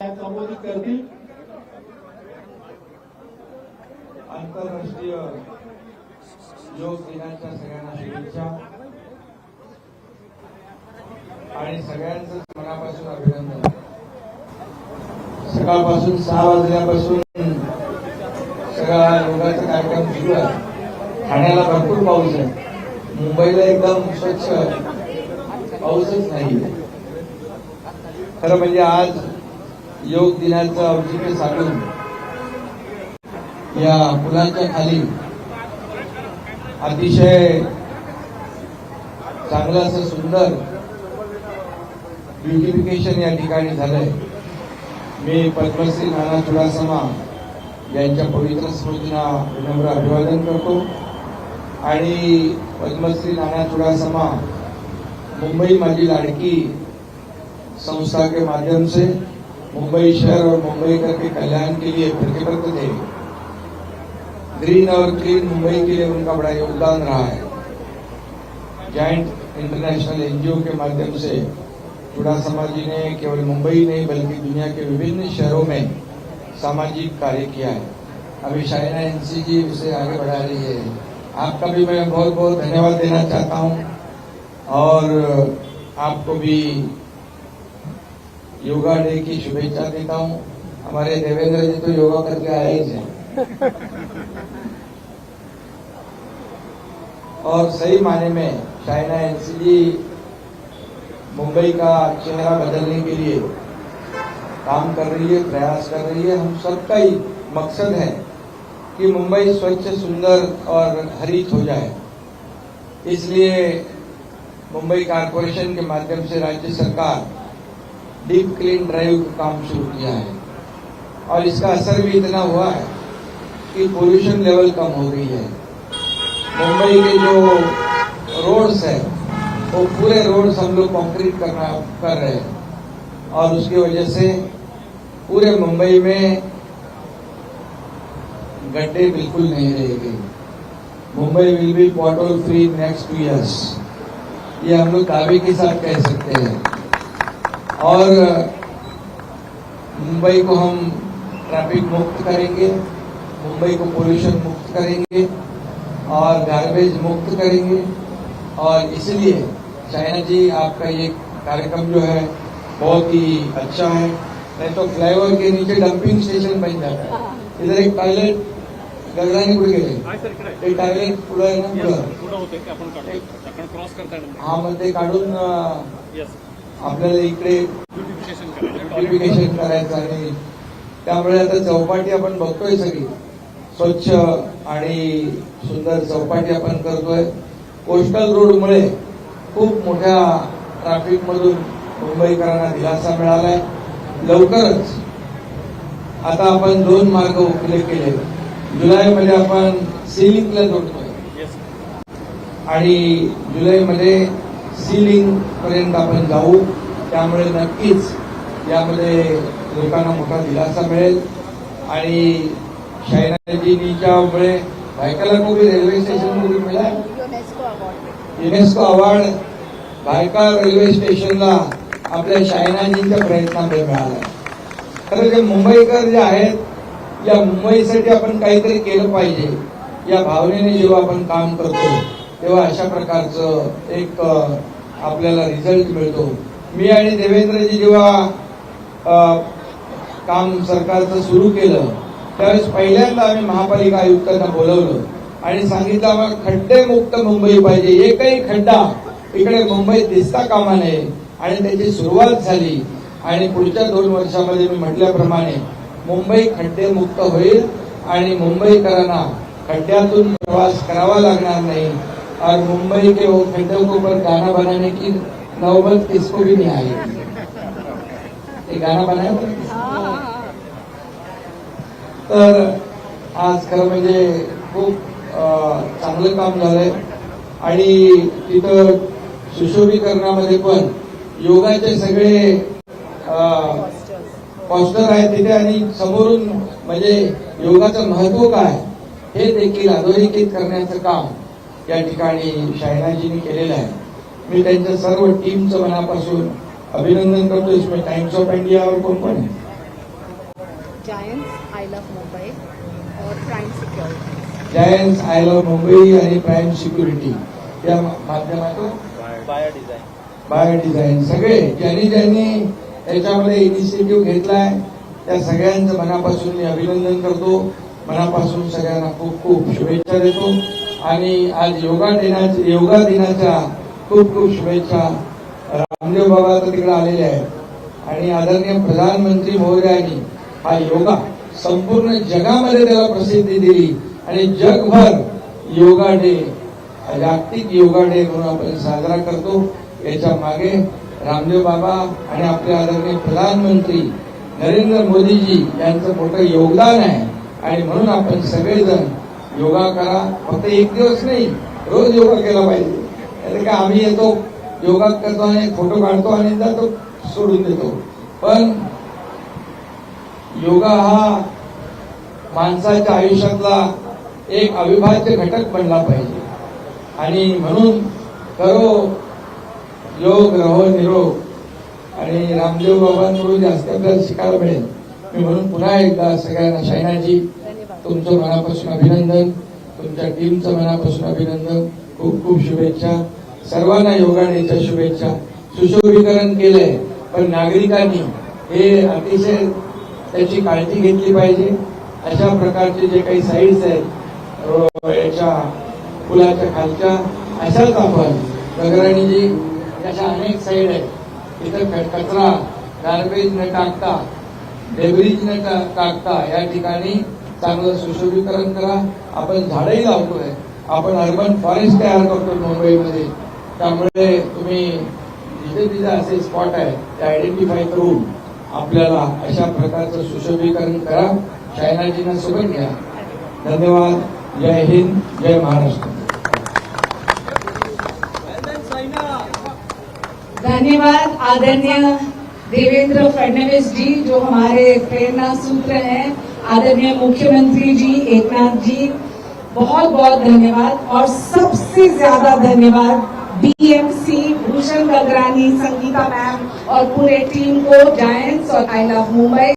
संबोधित करतील आंतरराष्ट्रीय योग दिनाच्या सगळ्यांना शुभेच्छा. आणि सगळ्यांचं मनापासून अभिनंदन. सकाळपासून सहा वाजल्यापासून सगळा योगाचा कार्यक्रम सुरू आहे. ठाण्याला भरपूर पाऊस आहे. मुंबईला एकदम स्वच्छ पाऊसच नाही खरं म्हणजे आज योग दिनाचं औचित्य साधून या फुलांच्या खाली अतिशय चांगलं असं सुंदर ब्युटिफिकेशन या ठिकाणी झालंय. मी पद्मश्री नाना चुडासमा यांच्या पवित्र स्मृतींना विनम्र अभिवादन करतो. आणि पद्मश्री नाना चुडासमा मुंबई माझी लाडकी संस्था के माध्यम से मुंबई शहर और मुंबईकर के कल्याण के लिए प्रतिबद्ध थे। ग्रीन और क्लीन मुंबई के लिए उनका बड़ा योगदान रहा है। जॉइंट इंटरनेशनल एनजीओ के माध्यम से चुड़ासमा जी ने केवल मुंबई नहीं, बल्कि दुनिया के विभिन्न शहरों में सामाजिक कार्य किया है। अभी शाइना एनसी जी उसे आगे बढ़ा रही है। आपका भी मैं बहुत बहुत धन्यवाद देना चाहता हूँ। और आपको भी योगा डे की शुभेच्छा देता हूँ। हमारे देवेंद्र जी तो योगा करके आए ही हैं। और सही माने में चाइना एनसीजी मुंबई का चेहरा बदलने के लिए काम कर रही है, प्रयास कर रही है। हम सबका ही मकसद है कि मुंबई स्वच्छ, सुंदर और हरित हो जाए। इसलिए मुंबई कारपोरेशन के माध्यम से राज्य सरकार डीप क्लीन ड्राइव का काम शुरू किया है। और इसका असर भी इतना हुआ है कि पोल्यूशन लेवल कम हो गई है। मुंबई के जो रोड्स है, वो पूरे रोड्स हम लोग कंक्रीट करना कर रहे हैं। और उसकी वजह से पूरे मुंबई में गड्ढे बिल्कुल नहीं रहेंगे Mumbai will be pothole free next two years ये हम लोग दावे के साथ कह सकते हैं। और मुंबई को हम ट्रैफ़िक मुक्त करेंगे मुंबई को पोल्यूशन मुक्त करेंगे और गार्बेज मुक्त करेंगे। और इसलिए चाइना जी आपका ये कार्यक्रम जो है बहुत ही अच्छा है। नहीं तो फ्लाईओवर के नीचे डंपिंग स्टेशन बन जाता है। इधर एक टॉयलेट गगराने कुठे गेले एक टॉयलेट पुढं आहे ना पुढं ते हा काढून अं, येस आपल्याला इकडे ब्युटिफिकेशन करायचं. आणि त्यामुळे आता चौपाटी आपण बघतोय सगळी. स्वच्छ आणि सुंदर चौपाटी आपण करतोय. कोस्टल रोडमुळे खूप मोठ्या ट्रॅफिक मधून मुंबईकरांना दिलासा मिळालाय. लवकरच आता आपण दोन मार्ग उपलब्ध केले. जुलैमध्ये आपण सिलिंगला जोडतोय. आणि जुलैमध्ये पर्यंत आपण जाऊ. त्यामुळे नक्कीच यामध्ये लोकांना मोठा दिलासा मिळेल. आणि शायनाजीनीच्यामुळे भायकाला कोबी रेल्वे स्टेशनमध्ये मिळाल? युनेस्को अवॉर्ड भायका रेल्वे स्टेशनला आपल्या शायनाजींच्या प्रयत्नामुळे मिळाला. खरं जे मुंबईकर जे आहेत या मुंबईसाठी आपण काहीतरी केलं पाहिजे. या भावनेने जेव्हा आपण काम करतो तेव्हा अशा प्रकारचं एक आपल्याला रिझल्ट मिळतो. मी आणि देवेंद्रजी जेव्हा काम सरकारचं सुरू केलं त्यावेळेस पहिल्यांदा आम्ही महापालिका आयुक्तांना बोलवलं आणि सांगितलं आम्हाला खड्डेमुक्त मुंबई पाहिजे एकही खड्डा इकडे मुंबईत दिसता कामा नये. आणि त्याची सुरुवात झाली. आणि पुढच्या दोन वर्षामध्ये मी म्हटल्याप्रमाणे मुंबई खड्डेमुक्त होईल आणि मुंबईकरांना खड्ड्यातून प्रवास करावा लागणार नाही. और मुंबई के वो खड्डों के ऊपर गाना बनाने की नौबत किसको भी नहीं आई। ये गाना बनाया तर आज खरं म्हणजे खूप चांगलं काम झालंय. आणि तिथं सुशोभीकरणामध्ये पण योगाचे सगळे पॉस्टर आहेत तिथे आणि समोरून म्हणजे योगाचं महत्त्व काय हे देखील अधोरेखित करण्याचं काम या ठिकाणी शायनाजींनी केलेलं आहे. मी त्यांच्या सर्व टीमचं मनापासून अभिनंदन करतो. इसमें टाइम्स ऑफ इंडिया और कोण कोण आहे Giants, I love Mumbai और Prime Security. जायन्स आय लव्ह मुंबई आणि प्राईम सिक्युरिटी या माध्यमातून? बायो डिझाईन बायो डिझाईन सगळे ज्यांनी ज्यांनी याच्यामध्ये इनिशिएटिव्ह घेतलाय त्या सगळ्यांचं मनापासून मी अभिनंदन करतो. मनापासून सगळ्यांना खूप खूप शुभेच्छा देतो. आणि आज योगा दिनाच्या योगा दिनाच्या खूप खूप शुभेच्छा. रामदेव बाबा तर तिकडे आलेले आहेत. आणि आदरणीय प्रधानमंत्री महोदयांनी हा योगा संपूर्ण जगामध्ये त्याला प्रसिद्धी दिली. आणि जगभर योगा डे जागतिक योगा डे म्हणून आपण साजरा करतो. याच्या मागे रामदेव बाबा आणि आपले आदरणीय प्रधानमंत्री नरेंद्र मोदीजी यांचं मोठं योगदान आहे. आणि म्हणून आपण सगळेजण योगा करा. फक्त एक दिवस नाही रोज योगा केला पाहिजे. नाहीतर काय आम्ही येतो योगा करतो आणि फोटो काढतो आणि जातो सोडून देतो. पण योगा हा माणसाच्या आयुष्यातला एक अविभाज्य घटक बनला पाहिजे. आणि म्हणून करो योग रहो निरोग आणि रामदेव बाबांकडून जास्त आपल्याला शिकायला मिळेल. मी म्हणून पुन्हा एकदा सगळ्यांना शैनाजी तुमचं मनापासून अभिनंदन तुमच्या टीमचं मनापासून अभिनंदन. खूप खूप शुभेच्छा. सर्वांना योगानेच्या शुभेच्छा. सुशोभीकरण केलंय पण नागरिकांनी हे अतिशय त्याची काळजी घेतली पाहिजे. अशा प्रकारचे जे काही साईड्स आहेत याच्या पुलाच्या खालच्या अशाच आपण नगराणीजी अशा अनेक साईड आहेत. इथं कचरा गार्बेज न टाकता डेब्रिज न टाकता या ठिकाणी चांगलं सुशोभीकरण करा. आपण झाडंही लावतोय आपण अर्बन फॉरेस्ट तयार करतो मुंबईमध्ये. त्यामुळे तुम्ही जिथे जिथे असे स्पॉट आहे ते आयडेंटिफाय करून आपल्याला अशा प्रकारचं सुशोभीकरण करा. चायनाजींना सोबत घ्या. धन्यवाद. जय हिंद. जय महाराष्ट्र. धन्यवाद आदरणीय देवेंद्र फडणवीस जी, जो हमारे प्रेरणा सूत्र हैं, आदरणीय मुख्यमंत्री जी, एकनाथ जी, बहुत बहुत धन्यवाद। और सबसे ज़्यादा धन्यवाद बीएमसी भूषण गगरानी, संगीता मैम और पूरे टीम को जायंट्स और आई लव मुंबई